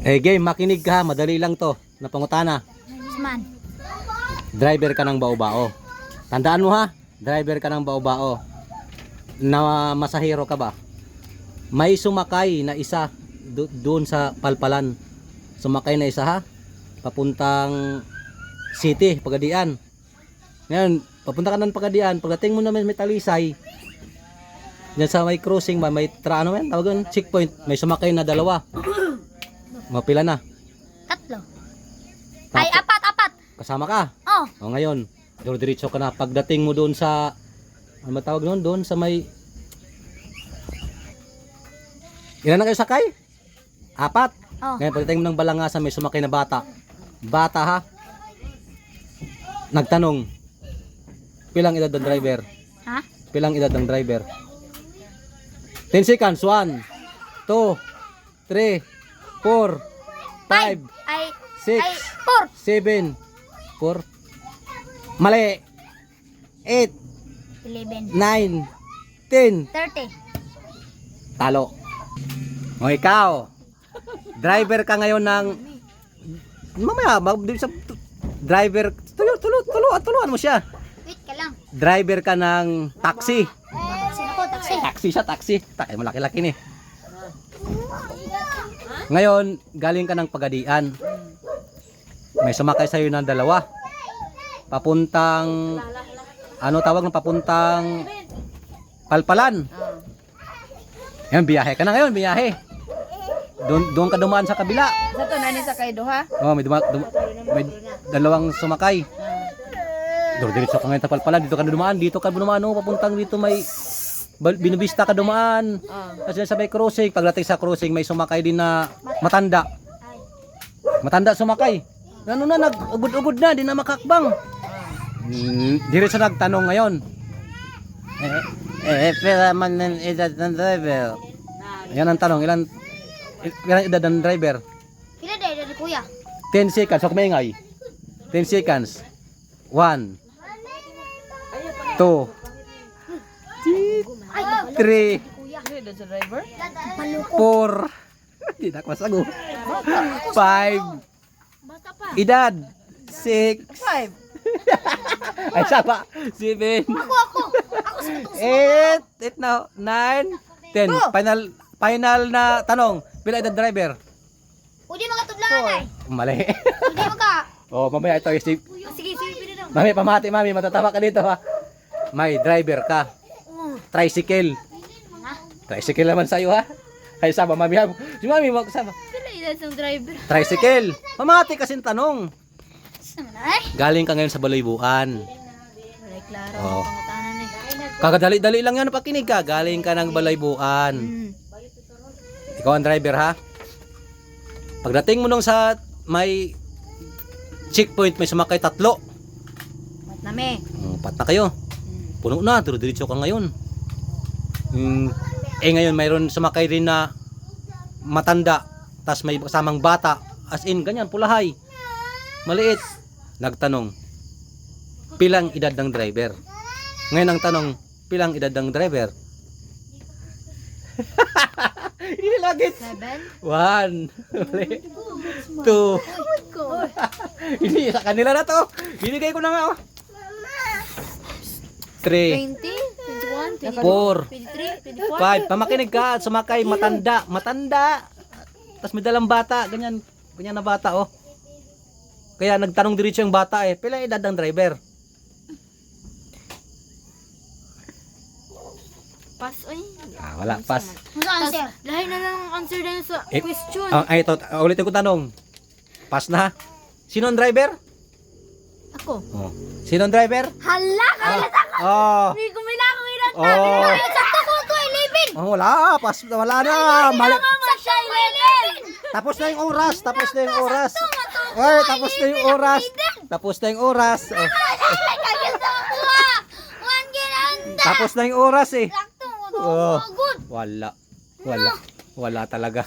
Eh game, makinig ka, madali lang to. Napangutana. Man. Driver ka ng bao-bao. Tandaan mo ha, driver ka ng bao-bao. Na masahero ka ba? May sumakay na isa do- doon sa palpalan. Sumakay na isa ha, papuntang city, Pagadian. Ngayon, papunta ka ng Pagadian, pagdating mo naman may talisay, Diyan sa may crossing ba, may tra, ano yan, tawagan, checkpoint, may sumakay na dalawa. Mapila na. Tatlo. Ay, apat, apat. kasama ka. Oh. O ngayon, diretso ka na. Pagdating mo doon sa, ano ba tawag noon? Doon sa may, ilan na kayo sakay? Apat. Oh. Ngayon, pagdating mo ng balangasan, may sumakay na bata. Bata ha? Nagtanong, pilang edad ng driver? Ha? Pilang edad ng driver? 10 seconds. 1, 2, 3, 4, 5, Ay, 6, ay, four. 7, 4, mali, 8, Eleven. 9, 10, Thirty. talo. O ikaw, driver ka ngayon ng, mamaya, mag, sa, driver, tulo, tulo, tulo, tuluan mo siya. Wait ka lang. Driver ka ng taxi. Taxi na po, taxi. Taxi siya, taxi. Takay mo laki-laki ni. Ngayon, galing ka ng pagadian. May sumakay sa'yo ng dalawa. Papuntang, ano tawag ng papuntang palpalan. Yan, biyahe ka na ngayon, biyahe. Doon, doon ka dumaan sa kabila. Sa to nani sa kay duha. Oh, may, duma, dum- may dalawang sumakay. Doon diretso ka ngayon sa palpalan. Dito ka dumaan. Dito ka dumaan. Oh, papuntang dito may binubista ka dumaan. Kasi sa may crossing, pagdating sa crossing, may sumakay din na matanda. Matanda sumakay. Ano na, nag-ugod-ugod na, di na makakbang. Hmm, diretso nagtanong ngayon. Eh, eh, pera man ng edad ng driver. Yan ang tanong, ilan, ilan edad ng driver? Pila day, dari kuya. 10 seconds, huwag maingay. 10 seconds. 1, 2, Ay, 3, kuya. Ano yun sa driver? Maluko. 4, hindi na ako masago. 5, Bata pa. edad, 6, Five. ay sapa, 7, Ako, ako. Ako sa katong 8, 8 na, 9, 10. Final, final na tanong, pila edad driver? Pwede mga tudlangan ay. Mali. Pwede mga. oh, mamaya ito, si, Sige, sige, mami, pamati, mami, matatawa ka dito ha. May driver ka, Oh. tricycle. Tricycle naman sa'yo ha. Ay, sama, mami ha. Si mami, magsama. Pila edad ng driver? Tricycle. Pamati kasing tanong. Sama na. Galing ka ngayon sa Balaybuan. Wala klaro. Oh. Pangutanan eh. Kagadali-dali lang yan pakinig ka. Galing ka ng Balaybuan. Hmm. Ikaw ang driver ha. Pagdating mo nung sa may checkpoint, may sumakay tatlo. Mat na me. Pat na kayo. Puno na, diretso ka ngayon. Hmm, eh ngayon mayroon sumakay rin na matanda, tas may kasamang bata, as in ganyan, pulahay. Maliit. Nagtanong, pilang edad ng driver? Ngayon ang tanong, pilang edad ng driver? Hindi lagit. Seven. One. Mali. Two. Hindi, sa kanila na to. Binigay ko na nga. oh. Three. Twenty. Four. Twenty-three. Twenty-four. Five. Pamakinig ka. Sumakay. Matanda. Matanda. Tapos may dalang bata. Ganyan. Ganyan na bata, oh. Kaya nagtanong diretso yung bata eh. Pila edad ng driver? Pass oy. Ah, wala. Pass. Ano answer? Lahi na lang ang answer din sa Eh, question. Ah, ay, ito. ulitin ko tanong. Pass na. Sino ang driver? Ako. Oh. Sino ang driver? Hala, Ah. Oh. Hindi ko may Oh. Sakto ko to, eleven. Oh, wala. Pass. Wala na. Mali. Siya. Tapos na yung oras. Tapos na yung oras. Oy, tapos na yung oras. Tapos na yung oras. Oh, One tapos na yung oras eh. Sakto ko to. Oh. Good. Wala. Wala. Wala talaga.